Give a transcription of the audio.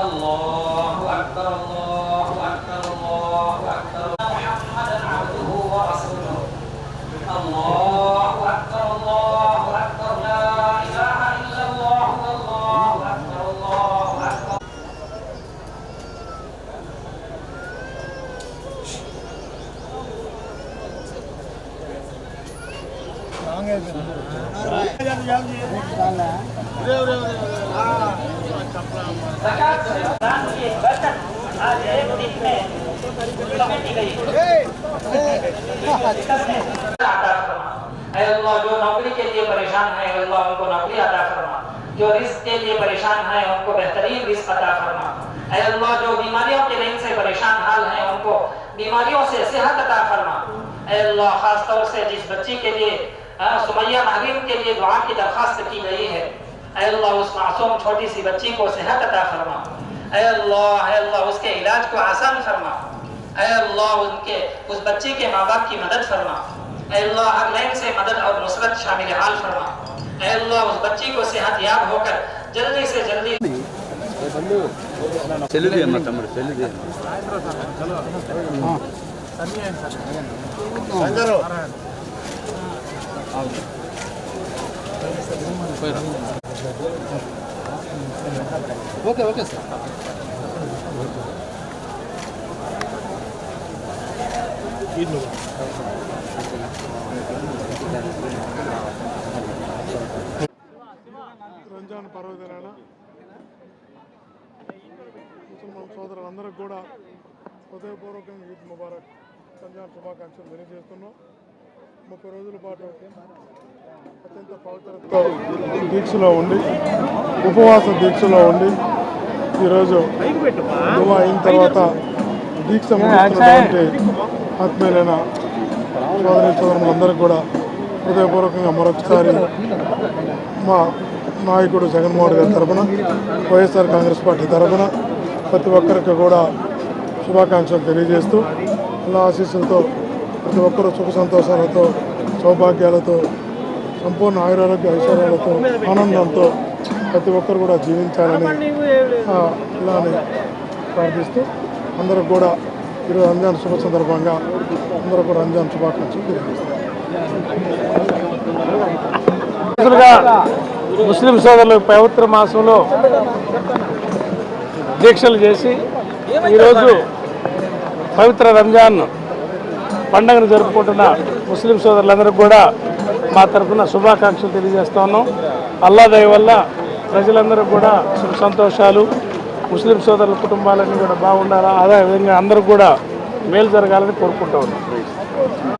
الله أكبر الله اے اللہ جو نوکری کے لیے پریشان ہے اللہ ان کو نوکری عطا فرما جو رزق کے لیے پریشان ہیں ان کو بہترین رزق عطا فرما اے اللہ جو بیماریوں کے رین سے پریشان حال ہیں ان کو بیماریوں سے صحت عطا فرما اے اللہ خاص طور سے جس بچی کے لیے ہاں، سمیہ محرم کے لیے دعا کی درخواست کی گئی ہے۔ اے اللہ اس معصوم چھوٹی سی بچی کو صحت عطا فرما۔ اے اللہ اے اللہ اس کے علاج کو آسان فرما۔ اے اللہ ان کے اس بچے کے ماں باپ کی مدد فرما۔ اے اللہ ہر لائن سے مدد اور نصرت شامل حال فرما۔ اے اللہ اس بچی کو صحت یاب ہو کر جلدی سے جلدی۔ چلو okay okay sir. Ramzan పర్వదినాన ముసల్మాన్ సోదరులందరికీ కూడా హృదయపూర్వకంగా ఈద్ ముబారక్ రంజాన్ శుభాకాంక్షలు తెలియజేస్తున్నాం. ముప్పై రోజుల పాటు అత్యంత పవిత్రతో దీక్షలో ఉండి ఉపవాస దీక్షలో ఉండి ఈరోజు దువా అయిన తర్వాత దీక్ష ముగిస్తున్నటువంటి ఆత్మీయులైన సోదరి సోదరులందరికీ కూడా హృదయపూర్వకంగా మరొకసారి మా నాయకుడు జగన్మోహన్ గారి తరఫున వైఎస్ఆర్ కాంగ్రెస్ పార్టీ తరఫున ప్రతి ఒక్కరికి కూడా శుభాకాంక్షలు తెలియజేస్తూ అలా ఆశీస్సులతో ప్రతి ఒక్కరూ సుఖ సంతోషాలతో సౌభాగ్యాలతో సంపూర్ణ ఆయురారోగ్య ఐశ్వర్యాలతో ఆనందంతో ప్రతి ఒక్కరు కూడా జీవించాలని ఆ, ఇలానే ప్రార్థిస్తూ అందరూ కూడా ఈరోజు రంజాన్ శుభ సందర్భంగా అందరూ కూడా రంజాన్ శుభాకాంక్షలు తెలియజేస్తారు. ముస్లిం సోదరులు పవిత్ర మాసంలో దీక్షలు చేసి ఈరోజు పవిత్ర రంజాన్ పండుగను జరుపుకుంటున్న ముస్లిం సోదరులందరికీ కూడా మా తరఫున శుభాకాంక్షలు తెలియజేస్తా ఉన్నాం. అల్లాదయ వల్ల ప్రజలందరూ కూడా సుఖ సంతోషాలు ముస్లిం సోదరుల కుటుంబాలన్నీ కూడా బాగుండాలా? అదే విధంగా అందరూ కూడా మేలు జరగాలని కోరుకుంటా ఉన్నాం.